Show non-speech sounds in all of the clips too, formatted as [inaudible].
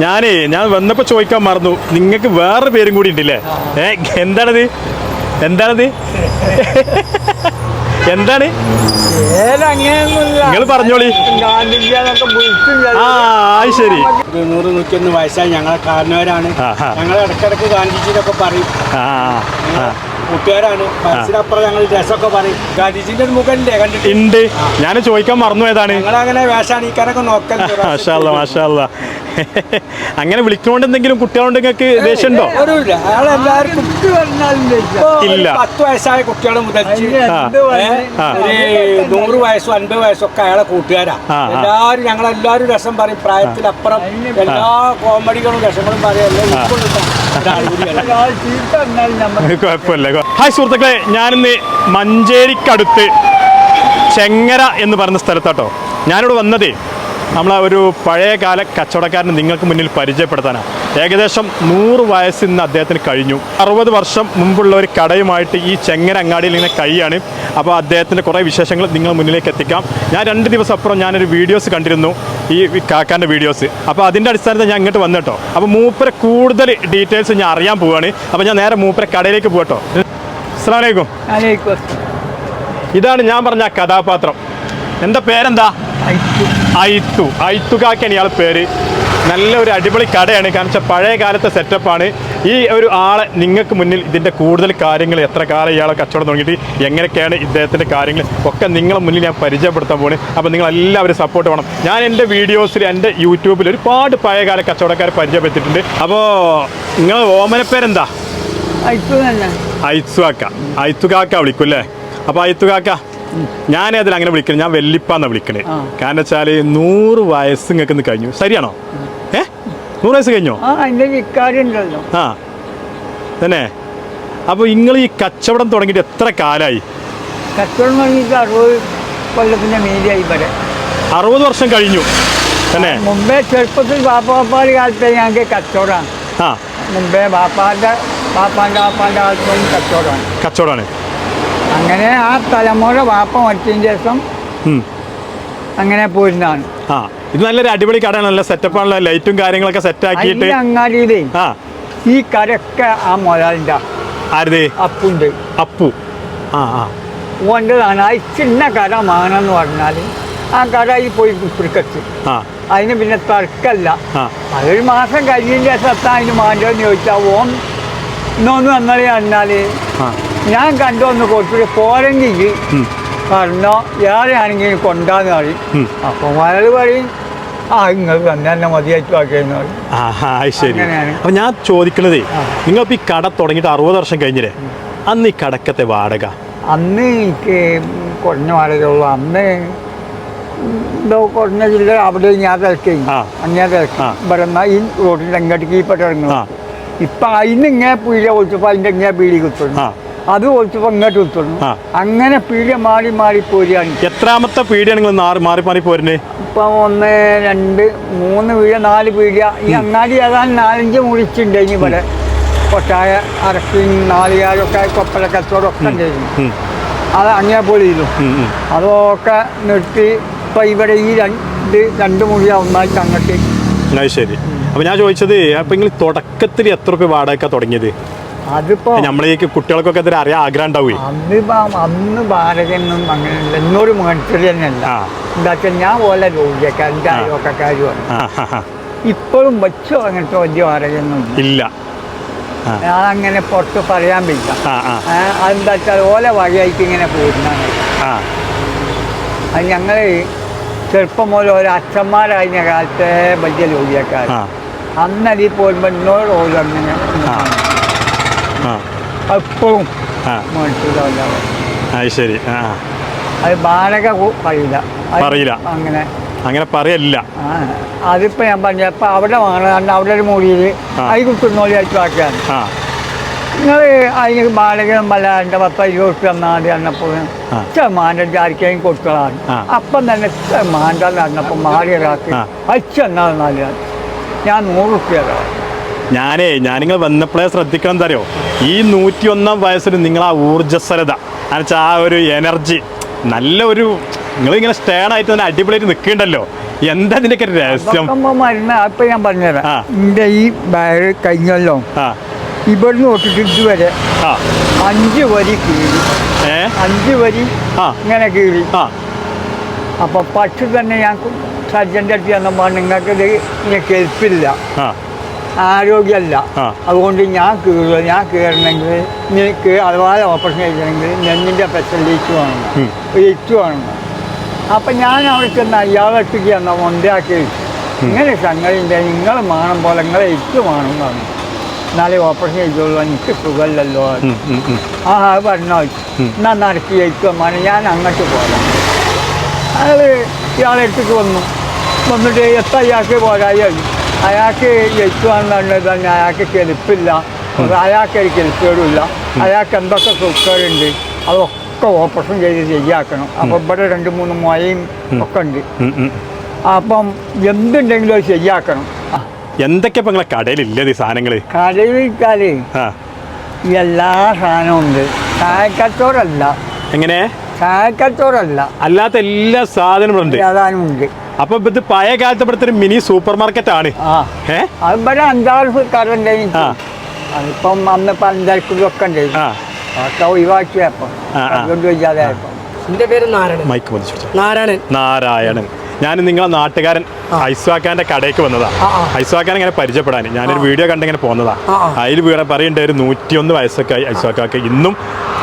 ഞാനേ ഞാൻ വന്നപ്പോ ചോദിക്കാൻ മറന്നു. നിങ്ങൾക്ക് വേറെ പേരും കൂടി ഉണ്ടല്ലേ? ഏ എന്താണത്? എന്താണത്? എന്താണ്? നിങ്ങൾ പറഞ്ഞോളി. ആ ശരി. നൂറ് നൂറ്റൊന്ന് വയസ്സായി ഞങ്ങളെ കാരണവരാണ്. ഞങ്ങൾ ഇടക്കിടക്ക് ഗാന്ധിജിയിലൊക്കെ പറയും. കൂട്ടുകാരാണ്. മനസ്സിനപ്പുറം ഞങ്ങൾ രസമൊക്കെ പറയും. ഗാന്ധിജിന്റെ ഒരു മുഖല്ലേ കണ്ടിട്ട്? ഉണ്ട്. ഞാൻ ചോദിക്കാൻ മറന്നു ഏതാണ്? ഞങ്ങളങ്ങനെ വേഷാണിക്കാരൊക്കെ നോക്കൽ [laughs] മാഷാ മാഷാല്ല [laughs] അങ്ങനെ വിളിക്കുന്നോണ്ട് എന്തെങ്കിലും കുട്ടികളുണ്ട് നിങ്ങൾക്ക് ദേഷ്യമുണ്ടോ? ഇല്ല. പത്ത് വയസ്സായ കുട്ടികൾ മുതൽ നൂറ് വയസ്സും അൻപത് വയസ്സൊക്കെ അയാളെ കൂട്ടുകാരാ. എല്ലാരും ഞങ്ങൾ എല്ലാവരും ഞങ്ങളെല്ലാവരും രസം പറയും. പ്രായത്തിലപ്പുറം എല്ലാ കോമഡികളും രസങ്ങളും പറയും. [laughs] കുഴപ്പമില്ല. ഹായ് സുഹൃത്തുക്കളെ ഞാനിന്ന് മഞ്ചേരിക്കടുത്ത് ചെങ്ങര എന്ന് പറയുന്ന സ്ഥലത്താട്ടോ. ഞാനിവിടെ വന്നതേ. നമ്മളെ ഒരു പഴയകാല കച്ചവടക്കാരനെ നിങ്ങൾക്ക് മുന്നിൽ പരിചയപ്പെടുത്താനാണ്. ഏകദേശം നൂറ് വയസ്സ് ഇന്ന് അദ്ദേഹത്തിന് കഴിഞ്ഞു. അറുപത് വർഷം മുമ്പുള്ള ഒരു കടയുമായിട്ട് ഈ ചെങ്ങര അങ്ങാടിയിൽ ഇങ്ങനെ കഴിയാണ്. അപ്പോൾ അദ്ദേഹത്തിന്റെ കുറേ വിശേഷങ്ങൾ നിങ്ങൾ മുന്നിലേക്ക് എത്തിക്കാം. ഞാൻ രണ്ട് ദിവസം അപ്പുറം ഞാനൊരു വീഡിയോസ് കണ്ടിരുന്നു. ഈ കാക്കാന്റെ വീഡിയോസ്. അപ്പോൾ അതിന്റെ അടിസ്ഥാനത്തിൽ ഞാൻ ഇങ്ങോട്ട് വന്നിട്ടോ അപ്പോൾ മൂപ്പരെ കൂടുതൽ ഡീറ്റെയിൽസ് ഞാൻ അറിയാൻ പോവുകയാണ് അപ്പോൾ ഞാൻ നേരെ മൂപ്പരെ കടയിലേക്ക് പോകട്ടോ അസ്സാം വലൈക്കും ഇതാണ് ഞാൻ പറഞ്ഞ കഥാപാത്രം. എന്താ പേരെന്താ? ഐത്തു. ഐത്തു. ഇയാൾ പേര്. നല്ല ഒരു അടിപൊളി കടയാണ്. കാരണം വെച്ചാൽ പഴയ കാലത്തെ സെറ്റപ്പാണ് ഈ ഒരു ആളെ നിങ്ങൾക്ക് മുന്നിൽ ഇതിന്റെ കൂടുതൽ കാര്യങ്ങൾ എത്ര കാലം ഇയാളെ കച്ചവടം തുടങ്ങിയിട്ട് എങ്ങനെയൊക്കെയാണ് ഇദ്ദേഹത്തിന്റെ കാര്യങ്ങൾ ഒക്കെ നിങ്ങളെ മുന്നിൽ ഞാൻ പരിചയപ്പെടുത്താൻ പോകുന്നത് അപ്പോൾ നിങ്ങൾ എല്ലാവരും സപ്പോർട്ട് വേണം. ഞാൻ എന്റെ വീഡിയോസിൽ എന്റെ യൂട്യൂബിൽ ഒരുപാട് പഴയകാല കച്ചവടക്കാരെ പരിചയപ്പെടുത്തിയിട്ടുണ്ട്. അപ്പോൾ നിങ്ങൾ ഓമനപ്പേരെന്താ ഐത്തു കാക്ക. ഐത്തു കാക്ക വിളിക്കും അല്ലേ? അപ്പോൾ ഐത്തു കാക്ക ഞാൻ അതിൽ അങ്ങനെ വിളിക്കണേ ഞാൻ വെല്ലിപ്പാന്നാ വിളിക്കണേ കാരണം വെച്ചാൽ നൂറ് വയസ്സ് ഇന്ന് കഴിഞ്ഞു. ശരിയാണോ? ഏ? നൂറ് വയസ്സ് കഴിഞ്ഞോ? ആ തന്നെ. അപ്പോൾ നിങ്ങൾ ഈ കച്ചവടം തുടങ്ങിയിട്ട് എത്ര കാലായി? കച്ചവടം തുടങ്ങിയിട്ട് അറുപത് കൊല്ലത്തിന്റെ മീതിയായി വരെ അറുപത് വർഷം കഴിഞ്ഞു. തന്നെ. മുമ്പേ ചെറുപ്പത്തിൽ ബാപ്പ ബാപ്പാന്റെ കാലത്തെ ഞങ്ങൾക്ക് കച്ചവടമാണ്. ആ. മുമ്പേ ബാപ്പാന്റെ ബാപ്പാന്റെ ബാപ്പാന്റെ കാലത്ത് കച്ചവടമാണ്. കച്ചവടമാണ്. അങ്ങനെ ആ തലമുറ വാപ്പ മറ്റതിന് ശേഷം അങ്ങനെ പോയിരുന്നതാണ് ആ ഇത് നല്ലൊരു അടിപൊളി കടയാണ്. നല്ല സെറ്റപ്പ് ആണല്ലോ. ലൈറ്റും കാര്യങ്ങളൊക്കെ സെറ്റ് ആക്കിയിട്ട്. അങ്ങാടിയിലേ ആ. ഈ കരയൊക്കെ ആ മുതലിന്റെ ആരുതേ? അപ്പുണ്ട്. അപ്പു. ആ ആ. ഓന്റെതാണ്. ആ ചിന്ന കട വേണമെന്ന് പറഞ്ഞാൽ ആ കടയിൽ പോയി കുത്തിരിക്കച്ച് ആ. അതിന് പിന്നെ തർക്കല്ല. അതൊരു മാസം കഴിഞ്ഞതിന്റെ ശേഷം അതിന് മാറ്റം ചോദിച്ചാൽ ഓം ഇന്നൊന്ന് വന്നാലേ പറഞ്ഞാൽ ആ കണ്ടു വന്ന് കൊടുത്തിട്ട് പോരെങ്കിൽ പറഞ്ഞ ഏറെയാണെങ്കിൽ കൊണ്ടാന്ന് പറയും. അപ്പൊ അയാൾ പറയും ആ നിങ്ങൾ തന്നെ മതിയായിട്ട് ആക്കിയെന്ന് പറയും. ശരി. അപ്പൊ ഞാൻ ചോദിക്കണതേ നിങ്ങൾ ഈ കട തുടങ്ങിയിട്ട് അറുപത് വർഷം കഴിഞ്ഞില്ലേ? അന്ന് ഈ കടക്കത്തെ വാടക? അന്ന് എനിക്ക് കുറഞ്ഞ വാടകയുള്ളൂ അന്ന് എന്തോ കുറഞ്ഞ ജില്ല അവിടെ ഞാൻ തിരക്കി. ഇവിടെ ഈ അങ്ങോട്ടേക്ക് ഈ പെട്ടിറങ്ങും ആ. ഇപ്പം അതിന് ഇങ്ങനെ പുഴ കൊടുത്തപ്പോ അതിന്റെ ഇങ്ങനെ പീഡി കുത്തുന്നു. അത് ഒളിച്ചപ്പോൾ ഇങ്ങോട്ട് അങ്ങനെ പീടിയ മാറി മാറി പോരുകയാണ്. എത്രാമത്തെ പീടിയാണ് നിങ്ങൾ മാറി മാറി പോരുന്നത് പോരുന്നേ? ഇപ്പം ഒന്ന് രണ്ട് മൂന്ന് പീടിയ നാല് പീടിയ ഈ അങ്ങാടി ഏതാണ്ട് നാലഞ്ച് മുറിച്ചുണ്ട് ഇനി ഇവിടെ. കൊട്ടായ അരക്കി നാലുകാരൊക്കെ കൊപ്പല കച്ചവടമൊക്കെ ഉണ്ടായിരുന്നു അത് അങ്ങനെ പോലെ ഇരുന്നു ഉം, ഉം. അതൊക്കെ നിർത്തി ഇപ്പം ഇവിടെ ഈ രണ്ട് രണ്ട് മുറിയ ഒന്നായിട്ട് അങ്ങോട്ട്. ശരി. അപ്പൊ ഞാൻ ചോദിച്ചത് അപ്പൊ നിങ്ങൾ തുടക്കത്തിൽ എത്ര രൂപ വാടക തുടങ്ങിയത്? അതിപ്പോ നമ്മളേക്ക് കുട്ടികൾക്കൊക്കെ അറിയാൻ ആഗ്രഹം ഉണ്ടാവേ അന്ന് ഇപ്പം അന്ന് ഭാരതൊന്നും അങ്ങനെയല്ല എന്നൊരു മനുഷ്യർ തന്നെയല്ല. എന്താ വെച്ചാൽ ഞാൻ പോലെ രോഗിയൊക്കെ അയൽവക്കക്കാരുമാണ്. ഇപ്പോഴും വെച്ചോ അങ്ങനത്തെ വലിയ ഭാരതൊന്നും ഇല്ല. ഞാൻ ഞാനങ്ങനെ പുറത്ത് പറയാൻ പറ്റില്ല അതെന്താ വെച്ചാൽ ഓല വഴിയായിട്ട് ഇങ്ങനെ പോരുന്നതാണ്. അത് ഞങ്ങൾ ചെറുപ്പം മുതൽ ഒരു അച്ഛന്മാരായിരുന്ന കാലത്തെ വലിയ രോഗിയൊക്കെ ആ. പോരുമ്പോ പോരുമ്പോൾ എന്നോട് ഓരോ അങ്ങനെ എപ്പോഴും ആ. അത് ശരി. ആ. അത് ബാലക പറയില്ല. പറയില്ല. അങ്ങനെ. അങ്ങനെ പറയല്ല അതിപ്പോ ഞാൻ പറഞ്ഞപ്പോൾ അവിടെ വേണം അവിടെ ഒരു മുറിയിൽ ആ. കുത്തുന്നോലി അയച്ചു ആക്കിയാണ് നിങ്ങൾ അതിന് ബാലകം വല്ലാണ്ട് പത്തോ ഇരുപത് റുപ്യ തന്നാൽ മതി പറഞ്ഞപ്പോൾ ആ. മാന്റെ കൊടുക്കളാണ് അപ്പം തന്നെ മാന്റെ നടന്നപ്പോൾ മാറി ഒരാൾക്ക് ആ. അച്ഛ എന്നാൽ ഞാൻ നൂറ് റുപ്യ തരാം. ഞാനേ ഞാനിങ്ങൾ വന്നപ്പോഴേ ശ്രദ്ധിക്കണം തരോ അറിയോ? ഈ നൂറ്റി ഒന്നാം വയസ്സിൽ നിങ്ങൾ ആ ഊർജസ്വലത. എന്നുവെച്ചാൽ ആ ഒരു എനർജി. നല്ല ഒരു നിങ്ങൾ ഇങ്ങനെ സ്റ്റേൺ ആയിട്ട് തന്നെ അടിപൊളിയായിട്ട് നിൽക്കണ്ടല്ലോ. എന്താ ഇതിന്റെയൊക്കെ രഹസ്യം? അപ്പൊ ഞാൻ പറഞ്ഞുതരാം. ഈ വയറ് കഴിഞ്ഞല്ലോ. ഇവിടുന്ന് തൊട്ടിട്ട് ഇതുവരെ അഞ്ച് വരി കീറി. അഞ്ച് വരി ഇങ്ങനെ കീറി. അപ്പൊ പക്ഷി തന്നെ ഞാൻ സജ്ജന്റെ അടുത്ത് ചെന്നപ്പോൾ നിങ്ങൾക്ക് ഇത് ഇനി കേൾപ്പില്ല ആരോഗ്യമല്ല. അതുകൊണ്ട് ഞാൻ കീറുക. ഞാൻ കയറണമെങ്കിൽ നിനക്ക് അഥവാ ഓപ്പറേഷൻ കഴിക്കണമെങ്കിൽ നെഞ്ഞിന്റെ സ്പെഷ്യലിസ്റ്റ് വേണം. എയ്റ്റ് വേണം. അപ്പം ഞാൻ അവിടെ ചെന്ന് അയാളെത്തിക്ക് ചെന്ന വെച്ചു. ഇങ്ങനെ സംഗതി നിങ്ങൾ വേണം പോലെ നിങ്ങളെ എയ്റ്റ് വേണം. പറഞ്ഞു എന്നാലേ ഓപ്പറേഷൻ ചെയ്തോളൂ എനിക്ക് സുഖമല്ലല്ലോ. ആ അത് പറഞ്ഞോ എന്നാ നടക്കി വേണം ഞാൻ അങ്ങോട്ട് പോകാം അയാൾ ഇയാളെടുത്തേക്ക് വന്നു. വന്നിട്ട് എത്ര അയാൾക്ക് പോരായി അയാൾക്ക് എത്തുവാണെന്ന് തന്നെ അയാൾക്ക് കെലിപ്പില്ല അയാൾക്ക് ഒരു കെലിപ്പേടില്ല അയാൾക്ക് എന്തൊക്കെ സുഖമുണ്ട് അതൊക്കെ ഓപ്പറേഷൻ ചെയ്ത് ശരിയാക്കണം. അപ്പോൾ ഇവിടെ രണ്ട് മൂന്ന് മുഴയും ഒക്കെ ഉണ്ട്. അപ്പം എന്തുണ്ടെങ്കിലും അത് ശരിയാക്കണം. എന്തൊക്കെ ഇപ്പം നിങ്ങളെ കടയിലില്ല ഈ സാധനങ്ങൾ കടയിൽ എല്ലാ സാധനവും ഉണ്ട്. ചായക്കച്ചോറല്ല എങ്ങനെ? ചായക്കച്ചോറല്ല അല്ലാത്ത എല്ലാ സാധനങ്ങളും ഉണ്ട്. ഏതാനും ഉണ്ട്. അപ്പൊ ഇത് പഴയ കാലത്ത് ഇവിടുത്തെ ഒരു മിനി സൂപ്പർ മാർക്കറ്റ് ആണ്. ഇവിടെ അഞ്ചാറ് അന്ന് പഞ്ചായത്തിലൊക്കെ ഒഴിവാക്കിയപ്പം പേര് നാരായണൻ. മൈക്ക് നാരായണൻ. നാരായണൻ. ഞാൻ നിങ്ങളെ നാട്ടുകാരൻ ഐസ്വാക്കാന്റെ കടയ്ക്ക് വന്നതാ. ഐസ്വാക്കാൻ ഇങ്ങനെ പരിചയപ്പെടാൻ ഞാനൊരു വീഡിയോ കണ്ടിങ്ങനെ പോന്നതാ. ആ, ആ. അതിൽ വീടെ പറയണ്ട ഒരു നൂറ്റിയൊന്ന് വയസ്സൊക്കെ ആയി ഐസ്വാക്കാക്ക്. ഇന്നും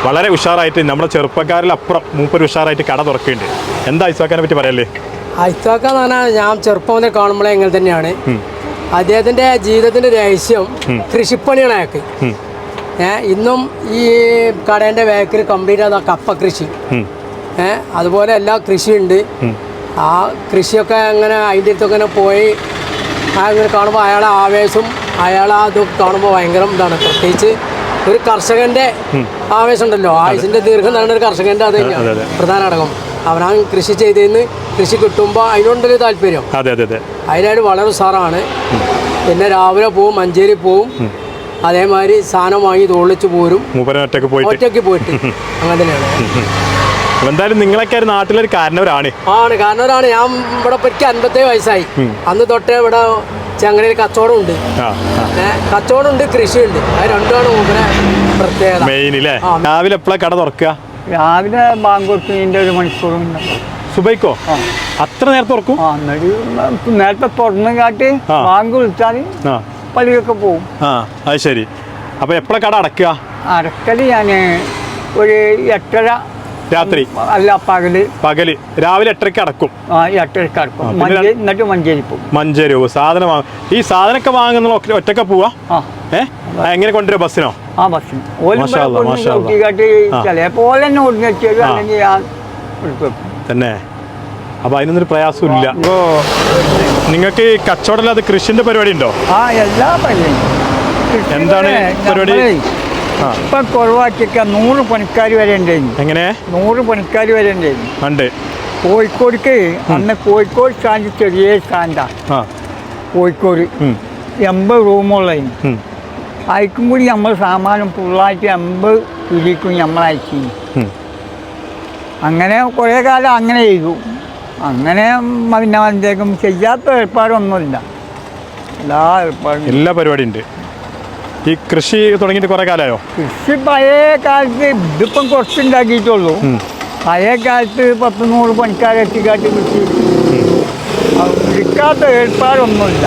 വളരെ ഉഷാറായിട്ട് നമ്മുടെ ചെറുപ്പക്കാരിലപ്പുറം മൂപ്പര് ഉഷാറായിട്ട് കട തുറക്കുന്നുണ്ട്. എന്താ ഐസ്വാക്കാനെ പറ്റി പറയല്ലേ ഐത്താക്ക എന്ന് പറഞ്ഞാൽ ഞാൻ ചെറുപ്പം മുതലേ കാണുമ്പോഴേ എങ്ങനെ തന്നെയാണ്. അദ്ദേഹത്തിന്റെ ജീവിതത്തിന്റെ രഹസ്യം കൃഷിപ്പണിയാണ് അയാൾക്ക്. ഉം. ഏ ഇന്നും ഈ കടേന്റെ ബാക്കിൽ കംപ്ലീറ്റ് അതാ കപ്പ കൃഷി. ഏഹ് അതുപോലെ എല്ലാ കൃഷിയുണ്ട് ആ കൃഷിയൊക്കെ അങ്ങനെ അതിന്റെ അടുത്തൊക്കെ ഇങ്ങനെ പോയി. അങ്ങനെ കാണുമ്പോൾ അയാളെ ആവേശം അയാളെ അത് കാണുമ്പോൾ ഭയങ്കര ഇതാണ്. പ്രത്യേകിച്ച് ഒരു കർഷകന്റെ ആവേശം ഉണ്ടല്ലോ. ആയുസിന്റെ ദീർഘം നടന്ന ഒരു കർഷകന്റെ അത്. പ്രധാന ഘടകം. അവനാ കൃഷി ചെയ്തതിന് കൃഷി കിട്ടുമ്പോൾ അതിനോണ്ടൊരു താല്പര്യം. അതെ അതെ അതെ. അതിനായിട്ട് വളരെ സാറാണ് പിന്നെ രാവിലെ പോവും മഞ്ചേരി പോവും. അതേമാതിരി സാധനം വാങ്ങി തോളിച്ച് പോരും. ഒറ്റയ്ക്ക് പോയിട്ട്? ഒറ്റയ്ക്ക് പോയിട്ട്. അങ്ങനെ തന്നെയാണ്. എന്തായാലും നിങ്ങളൊക്കെ നാട്ടിലൊരു കാരണവരാണ്. ആണ് കാരണവരാണ്. ഞാൻ ഇവിടെ പറ്റി അൻപത്തേഴ് വയസ്സായി. അന്ന് തൊട്ടേ ഇവിടെ ചങ്ങനയിൽ കച്ചവടം ഉണ്ട്. കച്ചവടം ഉണ്ട് കൃഷിയുണ്ട്. അത് രണ്ടുമാണ് മൂപ്പരെ പ്രത്യേകത. മെയിൻ അല്ലേ രാവിലെ എപ്പോഴാണ് കട തുറക്കുക? രാവിലെ ബാങ്ക് കൊടുക്കുന്നതിന്റെ ഒരു മണിക്കൂറും. സുബൈക്കോ? അത്ര നേരത്തെ ഉറക്കും ആ നേരത്തെ തുറന്നു കാട്ടി. ബാങ്ക് വിളിച്ചാൽ പലിയൊക്കെ പള്ളിയൊക്കെ പോവും ആ അത് ശരി. അപ്പൊ എപ്പോഴാണ് കട അടക്കുക അടക്കൽ ഞാൻ ഒരു എട്ടര രാത്രി? അല്ല പകൽ. പകൽ. രാവിലെ എട്ടരയ്ക്ക് അടക്കും. ആ അടക്കും. എന്നിട്ട് മഞ്ചേരി പോകും. മഞ്ചേരി പോകും. സാധനം വാങ്ങും ഈ സാധനമൊക്കെ വാങ്ങുന്ന ഒറ്റ- ഒറ്റക്ക പോവാ? ആ. ഏ? ആ, എങ്ങനെ കൊണ്ടുവരും ബസ്സിനോ? ആ ബസ്സിന്. ഓലും മാഷാ അല്ലാ, മാഷാ അല്ലാ. കാട്ടി ആ. ചിലപ്പോൾ ഓല തന്നെ ഓടി വെച്ചത് ആ. അല്ലെങ്കിൽ ഞാൻ എടുത്ത് വെക്കും. തന്നെ. അപ്പൊ അതിനൊന്നൊരു പ്രയാസമില്ല ഓ. നിങ്ങൾക്ക് ഈ കച്ചവടമില്ലാതെ കൃഷിന്റെ പരിപാടി ഉണ്ടോ? ആ എല്ലാ പരിപാടിയും. എന്താണ് പരിപാടി? ഇപ്പൊ കുറവാക്കിയൊക്കെ നൂറ് പണിക്കാർ വരെ ഉണ്ടായിരുന്നു എങ്ങനെ? നൂറ് പണിക്കാർ വരെ ഉണ്ടായിരുന്നു ഉണ്ട്. കോഴിക്കോടിക്ക് അന്ന് കോഴിക്കോട് സ്റ്റാൻഡ് ചെറിയ സ്റ്റാൻഡാ ആ. കോഴിക്കോട്. എൺപത് റൂമുള്ളതിന്. അയക്കും കൂടി നമ്മൾ സാമാനം ഫുള്ളായിട്ട് എൺപത് ഇരിക്കും നമ്മൾ അയച്ചു അങ്ങനെ കുറേ കാലം അങ്ങനെ ചെയ്തു. അങ്ങനെ പിന്നെ എന്തേക്കും ചെയ്യാത്ത ഏർപ്പാടൊന്നുമില്ല. എല്ലാ ഏർപ്പാടും എല്ലാ പരിപാടി ഉണ്ട്. ഈ കൃഷി തുടങ്ങിയിട്ട് കുറെ കാലമായോ? കൃഷി പഴയ കാലത്ത് ഇതിപ്പം കുറച്ചുണ്ടാക്കിയിട്ടുള്ളൂ. പഴയ കാലത്ത് പത്ത് നൂറ് പണിക്കാരെ എത്തിക്കാട്ടി കൃഷി. എടുക്കാത്ത ഏർപ്പാടൊന്നുമില്ല.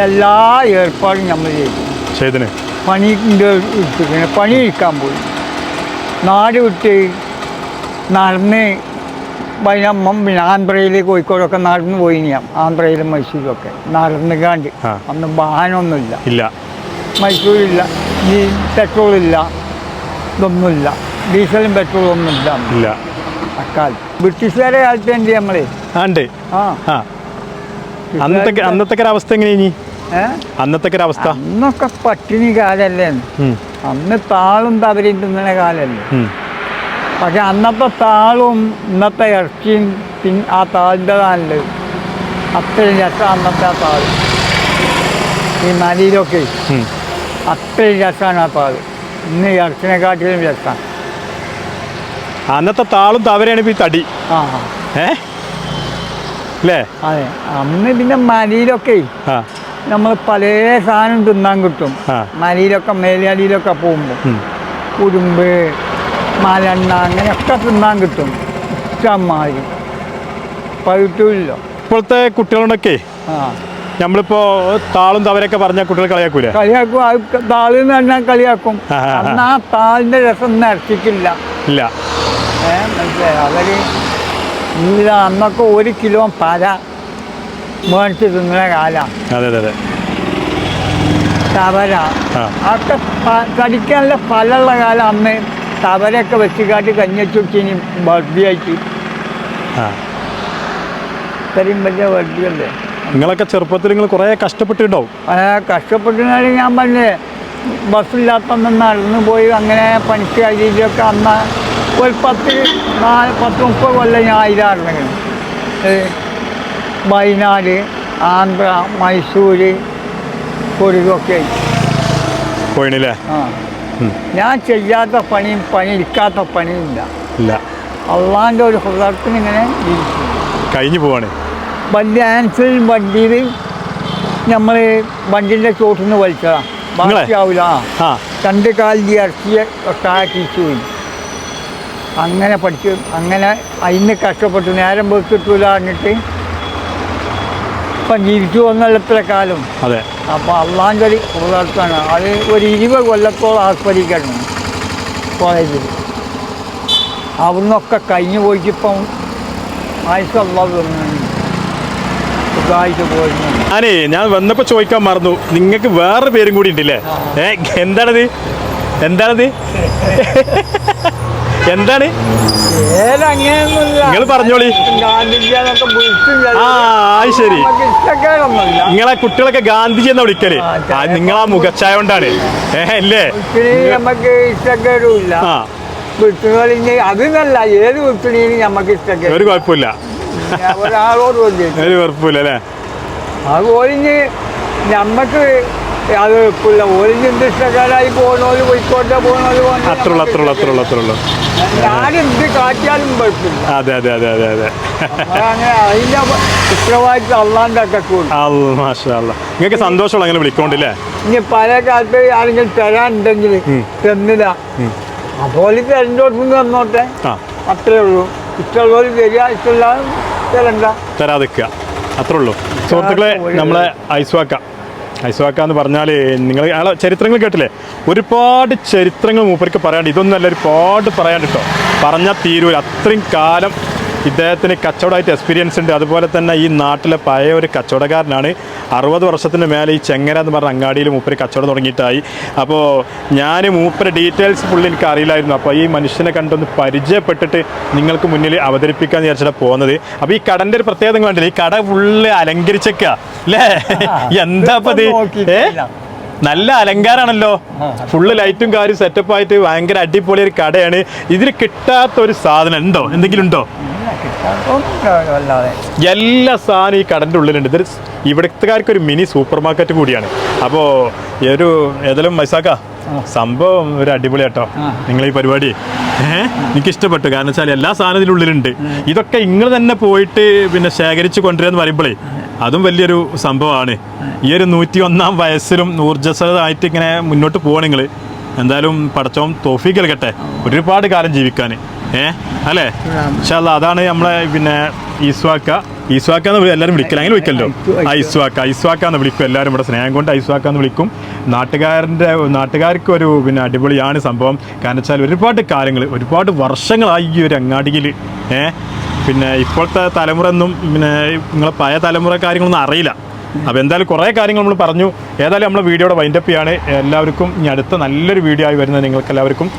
എല്ലാ ഏർപ്പാടും നമ്മൾ ചെയ്തു. ചെയ്തിന്? പണിന്റെ പണി ഇരിക്കാൻ പോയി. നാട് വിട്ട് നടന്ന് വൈനമ്മം പിന്നെ ആന്ധ്രയിൽ കോഴിക്കോടൊക്കെ നടന്ന് പോയി ഞാൻ ആന്ധ്രയിലും മൈസൂരിലൊക്കെ നടന്നുകാണ്ട്. അന്ന് വാഹനമൊന്നുമില്ല. ഇല്ല. മൈസൂരില്ല ഈ പെട്രോളില്ല. ഇതൊന്നുമില്ല. ഡീസലും പെട്രോളും ഒന്നും ഇല്ല. അക്കാലത്ത് ബ്രിട്ടീഷുകാരെ കാലത്ത് എന്ത് നമ്മളെ? ആ ഉണ്ട്. ആ. അന്നത്തെ അന്നത്തെ അവസ്ഥ എങ്ങനെ ഇനി? ഏ? അന്നത്തെ അവസ്ഥ അന്നൊക്കെ പട്ടിണി കാലല്ലേ. അന്ന് താളും തവരയും തിന്നണ കാലല്ലേ. പക്ഷെ അന്നത്തെ താളും ഇന്നത്തെ ഇറച്ചിയും പിൻ ആ താളിന്റെ താളിൽ അത്രയും രസം അന്നത്തെ ആ താൾ. ഈ മലയിലൊക്കെ. അത്രയും രസമാണ് ആ താൾ ഇന്ന് ഇറച്ചിനെക്കാട്ടിലും രസമാണ് അന്നത്തെ താളും തവരെയാണ് ഇപ്പൊ ഈ തടി. ആ. ഏ? അല്ലേ അതെ. അന്ന് പിന്നെ മലയിലൊക്കെ ആ. നമ്മൾ പല സാധനം തിന്നാൻ കിട്ടും. മരിയിലൊക്കെ മലയിലൊക്കെ മേലാലിയിലൊക്കെ പോകുമ്പോൾ കുടുംബ് മലണ്ണ മലെണ്ണ അങ്ങനെയൊക്കെ തിന്നാൻ കിട്ടും. ഇഷ്ടമാതിരി പഴുത്തില്ല ഇപ്പോഴത്തെ കുട്ടികളുണ്ടൊക്കെ ആ. നമ്മളിപ്പോ താളും തവരൊക്കെ പറഞ്ഞ കുട്ടികൾ കളിയാക്കൂലേ? കളിയാക്കും. താളിൽ നിന്ന് പറഞ്ഞാൽ കളിയാക്കും. ആ, താളിന്റെ രസം നിറച്ചിട്ടില്ല ഇല്ല. മനസ്സിലായി? അവർ ഇല്ല അന്നൊക്കെ ഒരു കിലോ പല മേടിച്ച് തിന്നുന്ന കാലം. അതെ അതെ അതെ. തവര. അതൊക്കെ കടിക്കാനുള്ള പലുള്ള കാലം അന്ന്. തവരൊക്കെ വെച്ചുകാട്ടി കഞ്ഞിച്ചുച്ചിനി ബർഡിയായിട്ട് ആ. ഇത്രയും വലിയ ബർഡിയല്ലേ നിങ്ങളൊക്കെ ചെറുപ്പത്തിൽ നിങ്ങൾ കുറേ കഷ്ടപ്പെട്ടിട്ടുണ്ടാവും. കഷ്ടപ്പെട്ടാൽ ഞാൻ പറഞ്ഞേ ബസ്സില്ലാത്തന്ന് നടന്നു പോയി അങ്ങനെ പണിക്ക് അരിയിലൊക്കെ അന്ന് ഒരു പത്ത് നാല് പത്ത് മുപ്പത് കൊല്ലം ഞാൻ അതിലായിരുന്നെങ്കിൽ വയനാട് ആന്ധ്ര മൈസൂർ കൊടുക്കൊക്കെ പോയിണില്ലേ ആ. ഞാൻ ചെയ്യാത്ത പണിയും പണി എടുക്കാത്ത പണിയും ഇല്ല. അള്ളാന്റെ ഒരു ഹൃദയത്തിന് ഇങ്ങനെ കഴിഞ്ഞു പോവാണ്. വണ്ടി ആൻസിൽ വണ്ടിയിൽ നമ്മൾ വണ്ടിന്റെ ചോട്ടിൽ നിന്ന് വലിച്ചതാ. നിങ്ങളെ? ബാക്കിയാവില്ല രണ്ട് കാലിൽ ഇറച്ചിയെ താഴ്ത്തിച്ചു പോയി. അങ്ങനെ പഠിച്ചു. അങ്ങനെ അതിന് കഷ്ടപ്പെട്ടു. നേരം വെക്കിട്ടില്ല പറഞ്ഞിട്ട് ഇപ്പം ജീവിച്ചു വന്നെളുപ്പത്തെ കാലം. അതെ. അപ്പോൾ അള്ളാന്റെ ഒരു അത് ഒരു ഇരുപത് കൊല്ലത്തോളം ആസ്വദിക്കണം കോളേജിൽ. അവിടുന്നൊക്കെ കഴിഞ്ഞു പോയിട്ട് ഇപ്പം ആയുസല്ല സുഖമായിട്ട് ഞാനേ ഞാൻ വന്നപ്പോ ചോദിക്കാൻ മറന്നു. നിങ്ങൾക്ക് വേറെ പേരും കൂടി ഉണ്ടല്ലേ? ഏ എന്താണത്? എന്താണത്? എന്താണ്? നിങ്ങൾ പറഞ്ഞോളി. ആ അത് ശരി. നിങ്ങളെ കുട്ടികളൊക്കെ ഗാന്ധിജി എന്നാ വിളിക്കൽ? ആ, ആ, മുഖച്ഛായ കൊണ്ടാണ്. അല്ലേ നമുക്ക് ഇഷ്ടക്കേടുമില്ല. ആ. വിളിച്ചുകളിഞ്ഞ് അതെന്നല്ല ഏത് വിളിച്ചിനും നമുക്ക് ഇഷ്ടക്കേട്. ഒരു കുഴപ്പമില്ല. ഒരാളോട് ഒരു കുഴപ്പമില്ല അല്ലേ? അത് ഒളിഞ്ഞ് നമ്മക്ക് അത് ഒളിഞ്ഞ് എന്ത് ഇഷ്ടക്കാരായി പോകണോൽ പോയിക്കോട്ടെ പോകണോൽ പോകണം അത്രയുള്ളൂ അത്രയുള്ളൂ കാട്ടിയാലും കുഴപ്പമില്ല. അതെ അതെ അതെ അതെ അതെ. അങ്ങനെ ഉത്തരവാദിത്വം അള്ളാന്റെ ഒക്കെ കൂടും മാഷാ അല്ല നിങ്ങൾക്ക് സന്തോഷമുള്ള അങ്ങനെ വിളിക്കോണ്ടില്ലേ? ഇനി പല കാലത്ത് ആരെങ്കിലും തരാനുണ്ടെങ്കിൽ തന്നില്ല. അപ്പോൾ തരണ്ടോട്ട് തന്നോട്ടെ. അത്രേ ഉള്ളൂ. ഇഷ്ടമുള്ളവർ തരിക ഇഷ്ടമുള്ള തരണ്ട തരാതിക്കുക അത്രേ ഉള്ളൂ. സുഹൃത്തുക്കളെ നമ്മളെ ഐസ്വാക്ക. ഐസ്വാക്ക എന്ന് പറഞ്ഞാൽ നിങ്ങൾ അയാളെ ചരിത്രങ്ങൾ കേട്ടില്ലേ? ഒരുപാട് ചരിത്രങ്ങൾ മൂപ്പർക്ക് പറയാണ്ട് ഇതൊന്നും അല്ല ഒരുപാട് പറയാണ്ട് കേട്ടോ. പറഞ്ഞാൽ തീരൂല. അത്രയും കാലം ഇദ്ദേഹത്തിന് കച്ചവടമായിട്ട് എക്സ്പീരിയൻസ് ഉണ്ട്. അതുപോലെ തന്നെ ഈ നാട്ടിലെ പഴയ ഒരു കച്ചവടക്കാരനാണ്. അറുപത് വർഷത്തിന് മേലെ ഈ ചെങ്ങര എന്ന് പറഞ്ഞ അങ്ങാടിയിൽ മൂപ്പര് കച്ചവടം തുടങ്ങിയിട്ടായി. അപ്പോൾ ഞാൻ മൂപ്പര് ഡീറ്റെയിൽസ് പുള്ളി എനിക്ക് അറിയില്ലായിരുന്നു. അപ്പോൾ ഈ മനുഷ്യനെ കണ്ടൊന്ന് പരിചയപ്പെട്ടിട്ട് നിങ്ങൾക്ക് മുന്നിൽ അവതരിപ്പിക്കാൻ വിചാരിച്ചിട്ടാണ് പോകുന്നത് അപ്പോൾ ഈ കടന്റെ ഒരു പ്രത്യേകത നിങ്ങൾ ഈ കട ഫുള്ള് അലങ്കരിച്ചേക്കുക അല്ലേ? എന്താ പതി ഏ. നല്ല അലങ്കാരാണല്ലോ. ഫുള്ള് ലൈറ്റും കാര്യം സെറ്റപ്പ് ആയിട്ട് ഭയങ്കര അടിപൊളി ഒരു കടയാണ്. ഇതിൽ കിട്ടാത്ത ഒരു സാധനം ഉണ്ടോ? എന്തെങ്കിലും ഉണ്ടോ? എല്ലാ സാധനം ഈ കടന്റെ ഉള്ളിലുണ്ട്. ഇത് ഇവിടുത്തുകാർക്ക് ഒരു മിനി സൂപ്പർ മാർക്കറ്റ് കൂടിയാണ്. അപ്പോൾ ഒരു ഏതെങ്കിലും മൈസാക്ക സംഭവം ഒരു അടിപൊളി കേട്ടോ. നിങ്ങൾ ഈ പരിപാടി. എനിക്ക് ഇഷ്ടപ്പെട്ടു കാരണം വെച്ചാൽ എല്ലാ സാധനം ഉള്ളിലുണ്ട്. ഇതൊക്കെ നിങ്ങൾ തന്നെ പോയിട്ട് പിന്നെ ശേഖരിച്ച് കൊണ്ടുവരിക എന്ന് പറയുമ്പോഴേ അതും വലിയൊരു സംഭവമാണ് ഈ ഒരു നൂറ്റി ഒന്നാം വയസ്സിലും ഊർജസ്വലമായിട്ട് ഇങ്ങനെ മുന്നോട്ട് പോവാണ് നിങ്ങൾ എന്തായാലും പടച്ചോം തോഫീക്ക് നൽകട്ടെ. ഒരുപാട് കാലം ജീവിക്കാൻ ഏ? അല്ലേ? ഇൻഷാല്ലാ അതാണ് നമ്മളെ പിന്നെ ഈസ്വാക്ക. ഈസ്വാക്ക എന്ന് എല്ലാവരും വിളിക്കില്ല? അങ്ങനെ വിളിക്കല്ലോ ഐസ്വാക്ക ഐസ്വാക്ക എന്ന് വിളിക്കും. എല്ലാവരും ഇവിടെ സ്നേഹം കൊണ്ട് ഐസ്വാക്ക എന്ന് വിളിക്കും. നാട്ടുകാരന്റെ നാട്ടുകാർക്ക് ഒരു പിന്നെ അടിപൊളിയാണ് സംഭവം. കാരണം വെച്ചാൽ ഒരുപാട് കാലങ്ങൾ ഒരുപാട് വർഷങ്ങളായി ഈ ഒരു അങ്ങാടിയിൽ. ഏ? പിന്നെ ഇപ്പോഴത്തെ തലമുറ ഒന്നും പിന്നെ നിങ്ങളെ പഴയ തലമുറ കാര്യങ്ങളൊന്നും അറിയില്ല. അപ്പോൾ എന്തായാലും കുറേ കാര്യങ്ങൾ നമ്മൾ പറഞ്ഞു. ഏതായാലും നമ്മളെ വീഡിയോയുടെ വൈൻഡപ്പ് ചെയ്യാണ്. എല്ലാവർക്കും ഇനി അടുത്ത നല്ലൊരു വീഡിയോ ആയി വരുന്നത് നിങ്ങൾക്ക് എല്ലാവർക്കും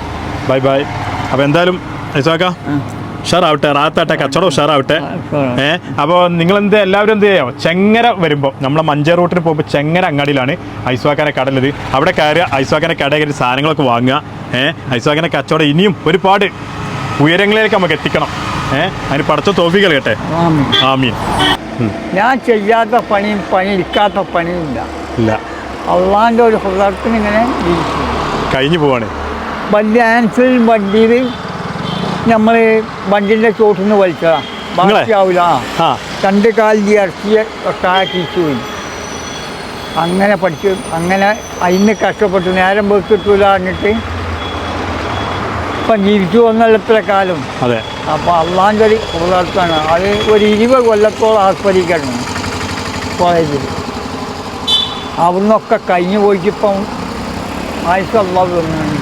ബൈ ബൈ. അപ്പോൾ എന്തായാലും ഐസാക്ക ഉഷാറാവട്ടെ റാത്താട്ടെ കച്ചവടം ഉഷാറാവട്ടെ. ഏ അപ്പോൾ നിങ്ങൾ എന്ത് എല്ലാവരും എന്ത് ചെയ്യാമോ ചെങ്ങര വരുമ്പോൾ നമ്മളെ മഞ്ചേ റൂട്ടിന് പോകുമ്പോൾ ചെങ്ങര അങ്ങാടിയിലാണ് ഐസ്വാക്കാനെ കടലത് അവിടെ കയറുക ഐസ്വാക്കാനെ കടയിൽ കയറി സാധനങ്ങളൊക്കെ വാങ്ങുക. ഏ ഐസ്വാക്കാനെ കച്ചവടം ഇനിയും ഒരുപാട് ഉയരങ്ങളിലേക്ക് നമുക്ക് എത്തിക്കണം. ഏ അതിന് പടച്ച തോഫികൾ കേട്ടെ ആമീൻ. ഞാൻ ചെയ്യാത്ത പണിയും പണി ഇരിക്കാത്ത പണിയും ഇല്ല. ഇല്ല. അള്ളാന്റെ ഒരു ഹൃദയത്തിന് ഇങ്ങനെ കഴിഞ്ഞു പോവാണ്. വലിയ ആൻസിലും വണ്ടിയിൽ നമ്മൾ വണ്ടിന്റെ ചോട്ടിൽ നിന്ന് വലിച്ചതാ ബാക്കിയാവില്ല രണ്ട് കാലിൽ ഇറച്ചിയെ ഒട്ടാക്കിച്ചു പോയി. അങ്ങനെ പഠിച്ചു. അങ്ങനെ അതിന് കഷ്ടപ്പെട്ടു. നേരം വെക്കിട്ടില്ല എന്നിട്ട് ഇപ്പം ജീവിച്ചു വന്നല്ല ഇത്ര കാലം. അതെ. അപ്പോൾ അള്ളാന്റെ ഒരു പുലർത്താണ് അത് ഒരു ഇരുപത് കൊല്ലത്തോളം ആസ്വദിക്കണം കോളേജിൽ അവിടുന്നൊക്കെ കഴിഞ്ഞു പോയിട്ടിപ്പം തന്നു